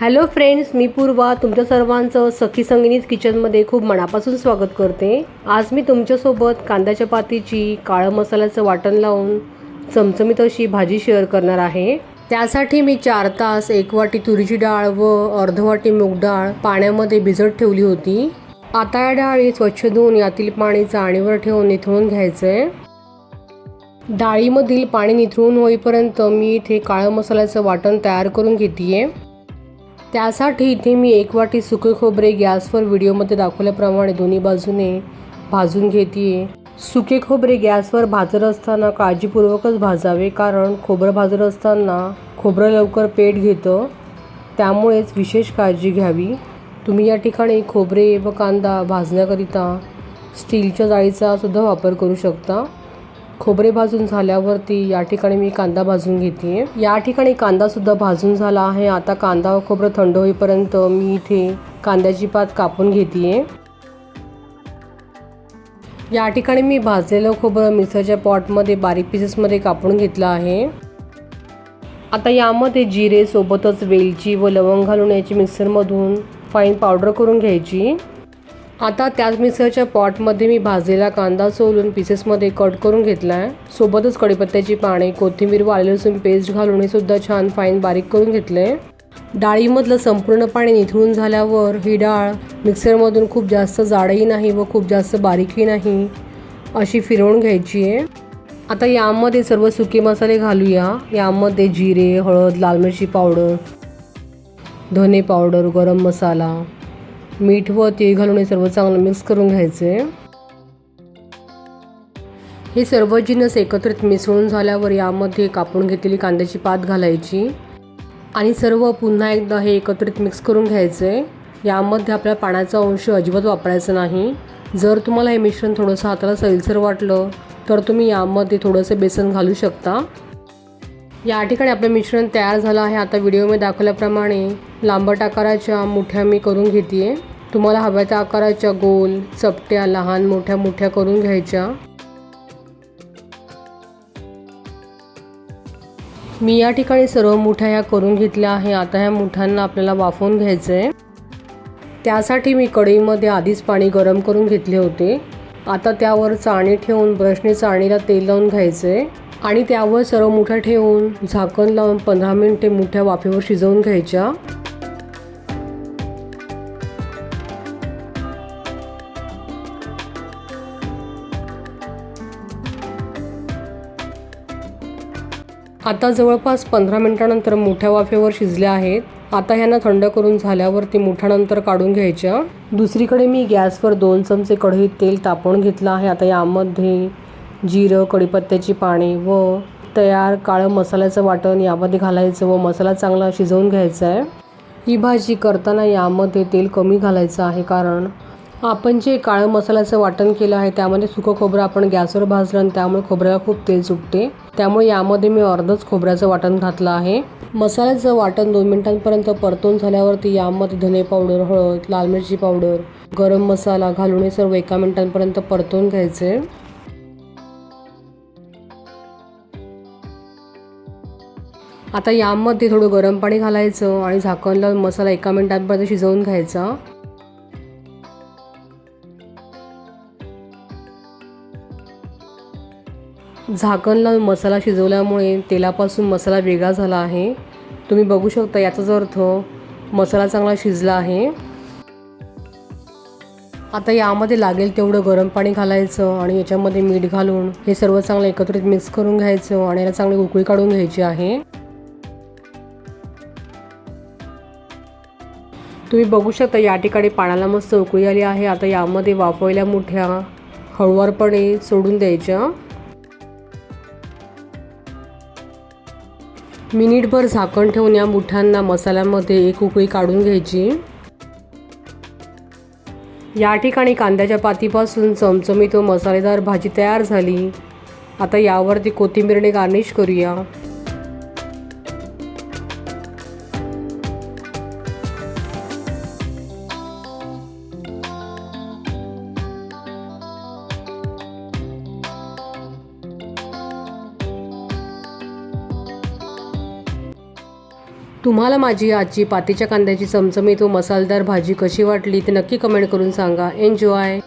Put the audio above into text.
Hello friends मी पूर्वा तुमच्या सर्वांचं सखी संगीत किचनमध्ये खूप मनापासून स्वागत करते. आज मी तुमच्यासोबत कांद्याच्या पातीची काळं मसाल्याचं वाटण लावून चमचमीत अशी भाजी शेअर करणार आहे. त्यासाठी मी चार तास एक वाटी तुरीची डाळ व अर्ध वाटी मूग डाळ पाण्यामध्ये भिजत ठेवली होती. आता या डाळी स्वच्छ धुवून यातील पाणी चाळणीवर ठेवून निथळून घ्यायचं. आहे डाळीमधील पाणी निथळून होईपर्यंत मी इथे काळं मसाल्याचं वाटण तयार करून घेते आहे त्यासाठी इथे मी एक वाटी सुके खोबरे गॅसवर व्हिडिओमध्ये दाखवल्याप्रमाणे दोन्ही बाजूने भाजून घेते सुके खोबरे गॅसवर भाजत असताना काळजीपूर्वकच भाजावे कारण खोबरं भाजत असताना खोबरं लवकर पेट घेतं. त्यामुळेच विशेष काळजी घ्यावी. तुम्ही या ठिकाणी खोबरे व कांदा भाजण्याकरिता स्टीलच्या जाळीचा सुद्धा वापर करू शकता. खोबरे भाजून झाल्यावरती या ठिकाणी मी कांदा भाजून घेते. या ठिकाणी कांदा सुद्धा भाजून झाला आहे. आता कांदा खोबरं थंड होईपर्यंत मी इथे कांद्याची पात कापून घेते. या ठिकाणी मी भाजलेलं खोबरं मिक्सरच्या पॉटमध्ये बारीक पीसेसमध्ये कापून घेतलं आहे. आता यामध्ये जिरे सोबतच वेलची व लवंग घालून याची मिक्सरमधून फाईन पावडर करून घ्यायची. आता त्याच मिक्सरच्या पॉटमध्ये मी भाजलेला कांदा सोलून पीसेसमध्ये कट करून घेतला आहे. सोबतच कडीपत्त्याची पाने कोथिंबीर व आले लसूण पेस्ट घालून हे सुद्धा छान फाईन बारीक करून घेतले. डाळीमधलं संपूर्ण पाणी निथळून झाल्यावर ही डाळ मिक्सरमधून खूप जास्त जाडही नाही व खूप जास्त बारीकही नाही अशी फिरवून घ्यायची आहे. आता यामध्ये सर्व सुके मसाले घालूया. यामध्ये जिरे हळद लाल मिरची पावडर धने पावडर गरम मसाला मीठ व तीळ घालून हे सर्व चांगलं मिक्स करून घ्यायचे हे सर्व जिनस एकत्रित मिसळून झाल्यावर यामध्ये कापून घेतलेली कांद्याची पात घालायची आणि सर्व पुन्हा एकदा हे एकत्रित मिक्स करून घ्यायचे यामध्ये आपल्या पाण्याचा अंश अजिबात वापरायचा नाही. जर तुम्हाला हे मिश्रण थोडंसं हाताला सैलसर वाटलं तर तुम्ही यामध्ये थोडंसं बेसन घालू शकता. या ठिकाणी आपलं मिश्रण तयार झालं आहे. आता व्हिडिओमध्ये दाखवल्याप्रमाणे लांबट आकाराच्या मुठ्या मी करून घेते आहे तुम्हाला हव्या त्या आकाराच्या गोल चपट्या लहान मोठ्या मोठ्या करून घ्यायच्या. मी या ठिकाणी सर्व मुठ्या ह्या करून घेतल्या आहे. आता ह्या मुठ्यांना आपल्याला वाफवून घ्यायचं आहे त्यासाठी मी कढईमध्ये आधीच पाणी गरम करून घेतले होते. आता त्यावर चाणी ठेवून ब्रशने चाळणीला तेल लावून घ्यायचं आहे आणि त्यावर सर्व मुठ्या ठेवून झाकण लावून पंधरा मिनिटे मुठ्या वाफेवर शिजवून घ्यायच्या. आता जवळपास पंधरा मिनिटानंतर मोठ्या वाफेवर शिजल्या आहेत. आता ह्यांना थंड करून झाल्यावर ते मोठ्यानंतर काढून घ्यायच्या. दुसरीकडे मी गॅसवर दोन चमचे कढईत तेल तापवून घेतलं आहे. आता यामध्ये जिरं कढीपत्त्याची पाने व तयार काळं मसाल्याचं वाटण यामध्ये घालायचं व मसाला चांगला शिजवून घ्यायचा आहे. ही भाजी करताना यामध्ये तेल कमी घालायचं आहे कारण आपण जे काळं मसाल्याचं वाटण केलं आहे त्यामध्ये सुकं खोबरं आपण गॅसवर भाजलं आणि त्यामुळे खोबऱ्याला खूप तेल सुटते. त्यामुळे यामध्ये मी अर्धच खोबऱ्याचं वाटण घातलं आहे. मसाल्याचं वाटण दोन मिनिटांपर्यंत परतून झाल्यावरती यामध्ये धने पावडर हळद लाल मिरची पावडर गरम मसाला घालून हे सर्व एका मिनिटांपर्यंत परतून घ्यायचे. आता यामध्ये थोडं गरम पाणी घालायचं आणि झाकण लावून मसाला एका मिनिटांपर्यंत शिजवून घ्यायचा. झाकण लावून मसाला शिजवल्यामुळे तेलापासून मसाला वेगळा झाला आहे. तुम्ही बघू शकता याचाच अर्थ मसाला चांगला शिजला आहे. आता यामध्ये लागेल तेवढं गरम पाणी घालायचं आणि याच्यामध्ये मीठ घालून हे सर्व चांगलं एकत्रित मिक्स करून घ्यायचं आणि याला चांगली उकळी काढून घ्यायची आहे. तुम्ही बघू शकता या ठिकाणी पाण्याला मस्त उकळी आली आहे. आता यामध्ये वाफवल्या मोठ्या हळुवारपणे सोडून द्यायच्या. मिनिटभर झाकण ठेवून या मुठ्यांना मसाल्यामध्ये एक उकळी काढून घ्यायची. या ठिकाणी कांद्याच्या पातीपासून चमचमीत व मसालेदार भाजी तयार झाली. आता यावरती कोथिंबीरने गार्निश करूया. तुम्हाला माझी आजची पातीच्या कांद्याची चमचमीत व मसालेदार भाजी कशी वाटली ते नक्की कमेंट करून सांगा. एन्जॉय